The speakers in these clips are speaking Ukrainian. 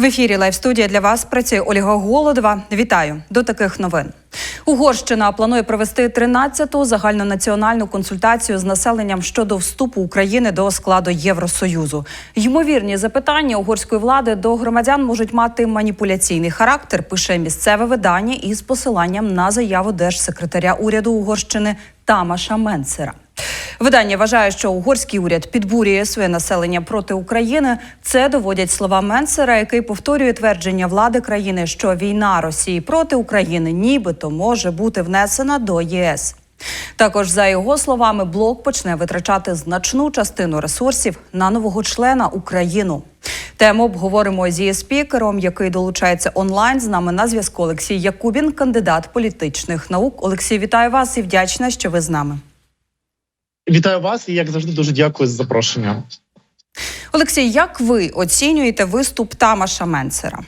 В ефірі Лайв студія для вас працює Ольга Голодова. Вітаю до таких новин. Угорщина планує провести 13-ту загальнонаціональну консультацію з населенням щодо вступу України до складу Євросоюзу. Ймовірні запитання угорської влади до громадян можуть мати маніпуляційний характер. Пише місцеве видання із посиланням на заяву держсекретаря уряду Угорщини Тамаша Менцера. Видання вважає, що угорський уряд підбурює своє населення проти України. Це доводять слова Менцера, який повторює твердження влади країни, що війна Росії проти України нібито може бути внесена до єС. Також за його словами, блок почне витрачати значну частину ресурсів на нового члена Україну. Тему обговоримо з її спікером, який долучається онлайн. З нами на зв'язку Олексій Якубін, кандидат політичних наук. Олексій, вітаю вас і вдячна, що ви з нами. Вітаю вас і як завжди дуже дякую за запрошення. Олексій, як ви оцінюєте виступ Тамаша Менцера?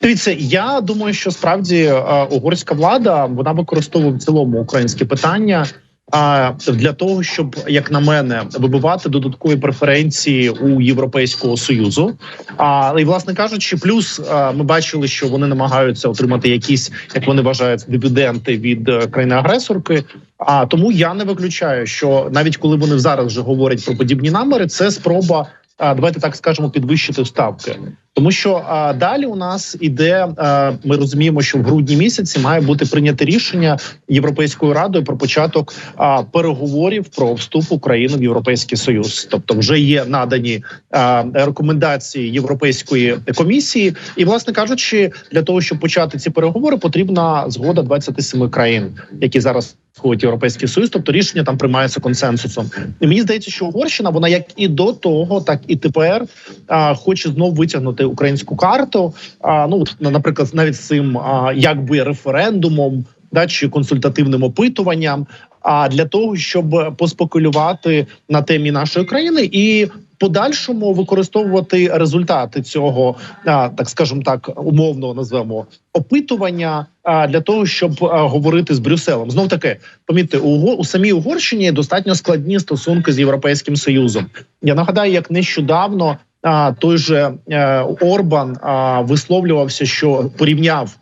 Дивіться, я думаю, що справді е, угорська влада вона використовує в цілому українське питання а для того, щоб як на мене вибивати додаткові преференції у Європейського союзу. А і власне кажучи, плюс ми бачили, що вони намагаються отримати якісь, як вони вважають, дивіденти від е, країни-агресорки. А тому я не виключаю, що навіть коли вони зараз вже говорять про подібні наміри, це спроба. Давайте так скажемо, підвищити ставки, тому що а, далі у нас іде. А, ми розуміємо, що в грудні місяці має бути прийняте рішення Європейською радою про початок а, переговорів про вступ України в Європейський Союз. Тобто, вже є надані а, рекомендації Європейської комісії, і, власне кажучи, для того, щоб почати ці переговори, потрібна згода 27 країн, які зараз входять європейський союз, тобто рішення там приймається консенсусом. І мені здається, що Угорщина вона як і до того, так і тепер а, хоче знов витягнути українську карту. А, ну наприклад, навіть з цим якби референдумом, да чи консультативним опитуванням. А для того, щоб поспекулювати на темі нашої країни і подальшому використовувати результати цього, так скажем так, умовно назвемо опитування для того, щоб говорити з Брюсселем. Знов таки, помітьте, у, у самій Угорщині достатньо складні стосунки з європейським союзом. Я нагадаю, як нещодавно а, той же а, Орбан а, висловлювався, що порівняв.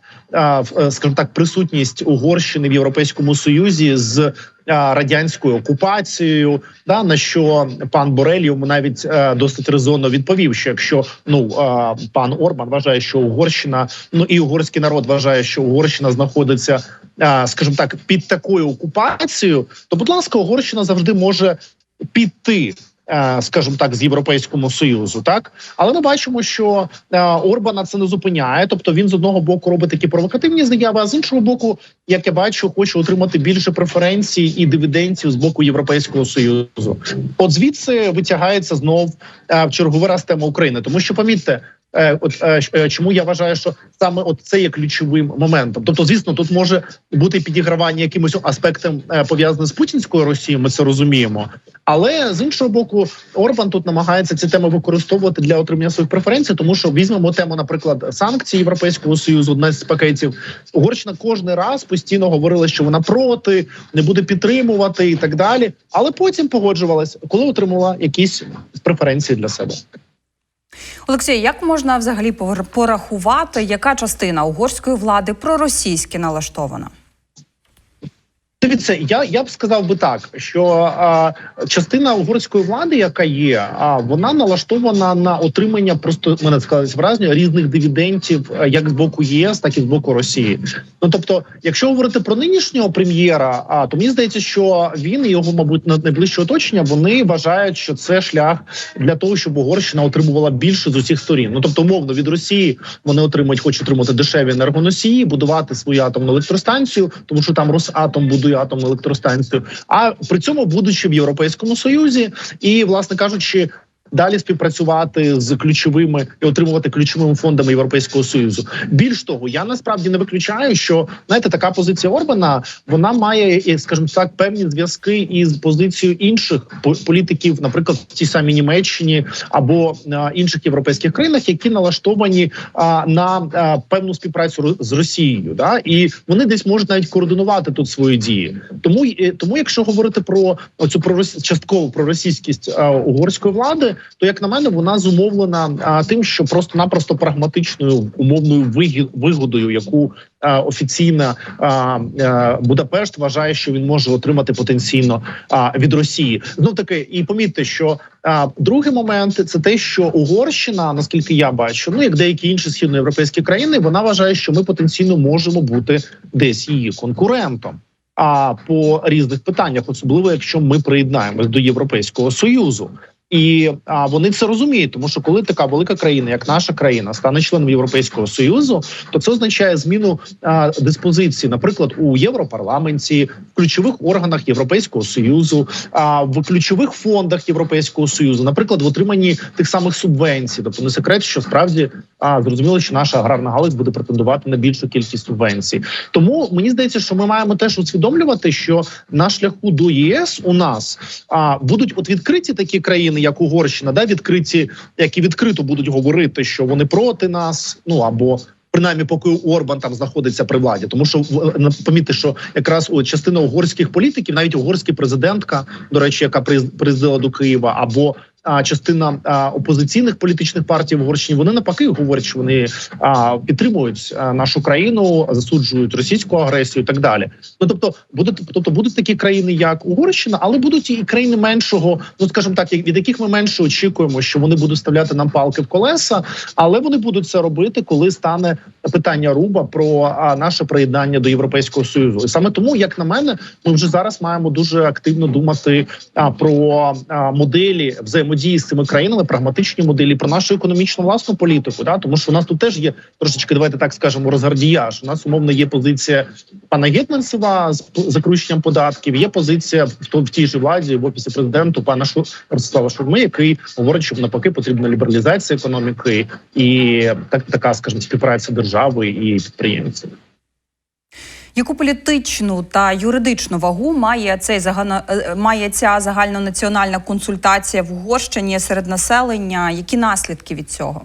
Скажімо так, присутність Угорщини в Європейському Союзі з радянською окупацією, да на що пан Борель йому навіть е, досить резонно відповів: що якщо ну е, пан Орбан вважає, що Угорщина, ну і угорський народ вважає, що Угорщина знаходиться, е, скажімо так, під такою окупацією, то будь ласка, Угорщина завжди може піти. Скажімо так, з європейському союзу, так але ми бачимо, що е, Орбана це не зупиняє. Тобто він з одного боку робить такі провокативні заяви, а з іншого боку, як я бачу, хоче отримати більше преференцій і дивіденців з боку європейського союзу. От звідси витягається знов е, в черговий раз тема України, тому що помітьте. От чому я вважаю, що саме от це є ключовим моментом. Тобто, звісно, тут може бути підігравання якимось аспектом пов'язаним з путінською Росією. Ми це розуміємо, але з іншого боку, Орбан тут намагається ці теми використовувати для отримання своїх преференцій, тому що візьмемо тему, наприклад, санкцій Європейського союзу, одна з пакетів Угорщина кожен раз постійно говорила, що вона проти, не буде підтримувати і так далі. Але потім погоджувалась, коли отримала якісь преференції для себе. Олексій, як можна взагалі порахувати, яка частина угорської влади проросійськи налаштована? Дивіться, я я б сказав би так, що а, частина угорської влади, яка є, а вона налаштована на отримання просто мене сказали враження різних дивідентів, як з боку ЄС, так і з боку Росії. Ну тобто, якщо говорити про нинішнього прем'єра, а то мені здається, що він і його, мабуть, на найближче оточення вони вважають, що це шлях для того, щоб Угорщина отримувала більше з усіх сторін. Ну тобто, умовно від Росії вони отримують, хочуть отримати дешеві енергоносії, будувати свою атомну електростанцію, тому що там Росатом будує атомну електростанцію. А при цьому будучи в Європейському Союзі, і власне кажучи, далі співпрацювати з ключовими і отримувати ключовими фондами Європейського союзу. Більш того, я насправді не виключаю, що знаєте, така позиція Орбана вона має, скажімо так, певні зв'язки із позицією інших політиків, наприклад, в тій самій Німеччині або на інших європейських країнах, які налаштовані на а, певну співпрацю з Росією, да і вони десь можуть навіть координувати тут свої дії. Тому тому, якщо говорити про цю пророс... часткову проросійськість угорської влади то як на мене, вона зумовлена тим, що просто-напросто прагматичною умовною вигодою, яку офіційна а, Будапешт вважає, що він може отримати потенційно від Росії. Знов таки, і помітьте, що другий момент це те, що Угорщина, наскільки я бачу, ну як деякі інші східноєвропейські країни, вона вважає, що ми потенційно можемо бути десь її конкурентом. А по різних питаннях, особливо якщо ми приєднаємось до Європейського союзу. І а, вони це розуміють, тому що коли така велика країна, як наша країна, стане членом Європейського союзу, то це означає зміну а, диспозиції, наприклад, у Європарламенті, в ключових органах Європейського союзу, а в ключових фондах Європейського союзу, наприклад, в отриманні тих самих субвенцій. Тобто не секрет, що справді а, зрозуміло, що наша аграрна галузь буде претендувати на більшу кількість субвенцій. Тому мені здається, що ми маємо теж усвідомлювати, що на шляху до ЄС у нас а, будуть от відкриті такі країни, як Угорщина, да відкриті, які відкрито будуть говорити, що вони проти нас, ну або. Принаймні, поки Орбан там знаходиться при владі, тому що на- помітьте, що якраз частина угорських політиків, навіть угорська президентка, до речі, яка приїз- приїздила до Києва, або а, частина а, опозиційних політичних партій в Угорщині, вони навпаки говорять, що вони а, підтримують нашу країну, засуджують російську агресію і так далі. Ну тобто, будуть тобто будуть такі країни, як Угорщина, але будуть і країни меншого, ну скажімо так, від яких ми менше очікуємо, що вони будуть вставляти нам палки в колеса, але вони будуть це робити, коли стане питання руба про наше приєднання до європейського союзу. І саме тому, як на мене, ми вже зараз маємо дуже активно думати а, про а, моделі взаємодії з цими країнами, прагматичні моделі про нашу економічну власну політику. Да? Тому що у нас тут теж є трошечки, давайте так скажемо, розгардіяж. У нас умовно є позиція пана Гетманцева з закрученням податків. Є позиція в, в тій же владі в офісі президенту пана Шу Ростислава Шурми, який говорить, що навпаки потрібна лібералізація економіки і так така, скажімо, співпраця держави і підприємців. Яку політичну та юридичну вагу має цей загально е, має ця загальнонаціональна консультація в Угорщині серед населення? Які наслідки від цього?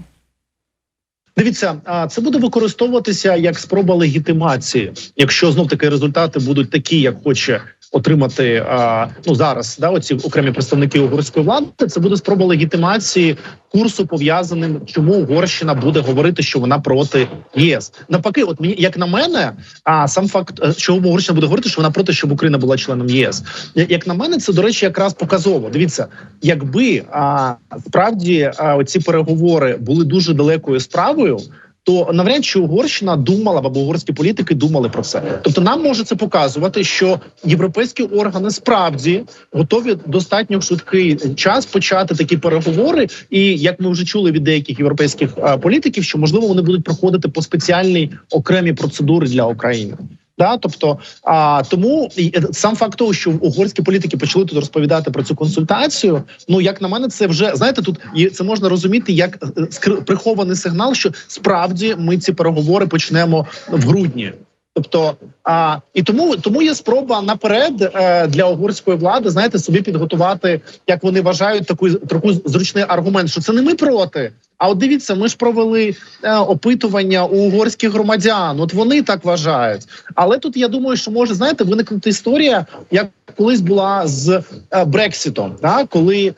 Дивіться, це буде використовуватися як спроба легітимації, якщо знов таки результати будуть такі, як хоче отримати а, ну зараз. Да, оці окремі представники угорської влади. Це буде спроба легітимації курсу пов'язаним, чому Угорщина буде говорити, що вона проти ЄС. Навпаки, от мені як на мене, а сам факт, е, що Угорщина буде говорити, що вона проти, щоб Україна була членом ЄС. Як на мене, це до речі, якраз показово. Дивіться, якби а, справді а, оці переговори були дуже далекою справою. То навряд чи Угорщина думала або угорські політики думали про це. Тобто, нам може це показувати, що європейські органи справді готові достатньо швидкий час почати такі переговори. І як ми вже чули від деяких європейських політиків, що можливо вони будуть проходити по спеціальній окремі процедури для України. Да, тобто, а тому і, е, сам факт того, що угорські політики почали тут розповідати про цю консультацію. Ну як на мене, це вже знаєте, тут є це можна розуміти як е, прихований сигнал, що справді ми ці переговори почнемо в грудні. Тобто, а і тому тому є спроба наперед е, для угорської влади, знаєте, собі підготувати, як вони вважають, таку таку зручний аргумент, що це не ми проти. А от дивіться, ми ж провели е, опитування у угорських громадян. От вони так вважають. Але тут я думаю, що може знаєте виникнути історія, як колись була з е, Брексітом, да? коли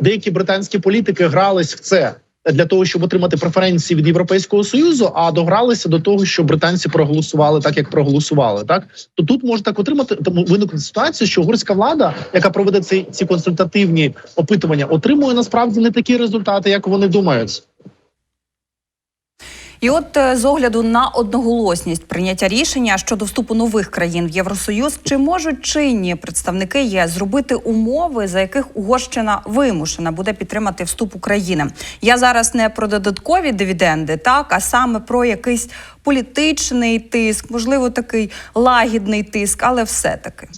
деякі британські політики грались в це для того, щоб отримати преференції від Європейського союзу, а догралися до того, що британці проголосували так, як проголосували. Так то тут може так отримати тому виникнути ситуація, що угорська влада, яка проведе ці, ці консультативні опитування, отримує насправді не такі результати, як вони думають. І от е, з огляду на одноголосність прийняття рішення щодо вступу нових країн в Євросоюз, чи можуть чинні представники ЄС зробити умови, за яких Угорщина вимушена буде підтримати вступ України? Я зараз не про додаткові дивіденди, так а саме про якийсь політичний тиск, можливо, такий лагідний тиск, але все таки.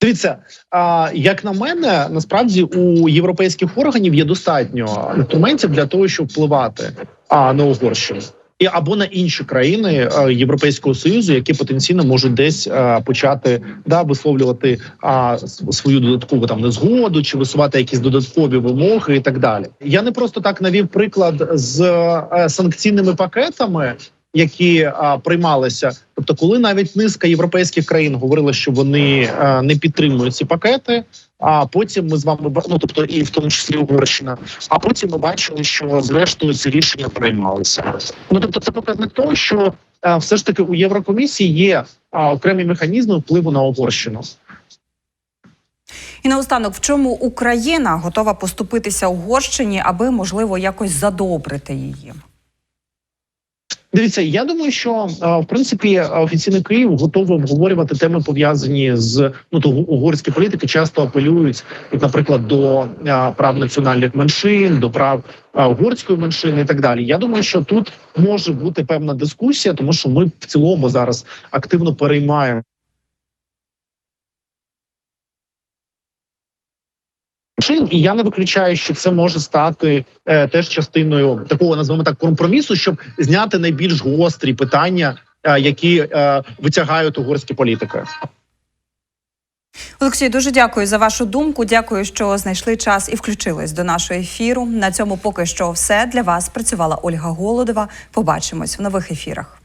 Дивіться, а як на мене, насправді у європейських органів є достатньо інструментів для того, щоб впливати а на Угорщину. І або на інші країни е, Європейського союзу, які потенційно можуть десь е, почати да висловлювати а, свою додаткову там незгоду чи висувати якісь додаткові вимоги і так далі. Я не просто так навів приклад з е, санкційними пакетами. Які а, приймалися. Тобто, коли навіть низка європейських країн говорила, що вони а, не підтримують ці пакети. А потім ми з вами ну, тобто і в тому числі Угорщина. А потім ми бачили, що зрештою ці рішення приймалися. Ну тобто, це показник того, що а, все ж таки у Єврокомісії є а, окремі механізми впливу на Угорщину. І наостанок, в чому Україна готова поступитися Угорщині, аби можливо якось задобрити її? Дивіться, я думаю, що е, в принципі офіційний Київ готовий обговорювати теми пов'язані з ну то угорські політики часто апелюють, наприклад, до е, прав національних меншин, до прав е, угорської меншини і так далі. Я думаю, що тут може бути певна дискусія, тому що ми в цілому зараз активно переймаємо. Чин, і я не виключаю, що це може стати е, теж частиною такого називаємо так компромісу, щоб зняти найбільш гострі питання, е, які е, витягають угорські політики. Олексій, дуже дякую за вашу думку. Дякую, що знайшли час і включились до нашого ефіру. На цьому поки що все для вас працювала Ольга Голодова. Побачимось в нових ефірах.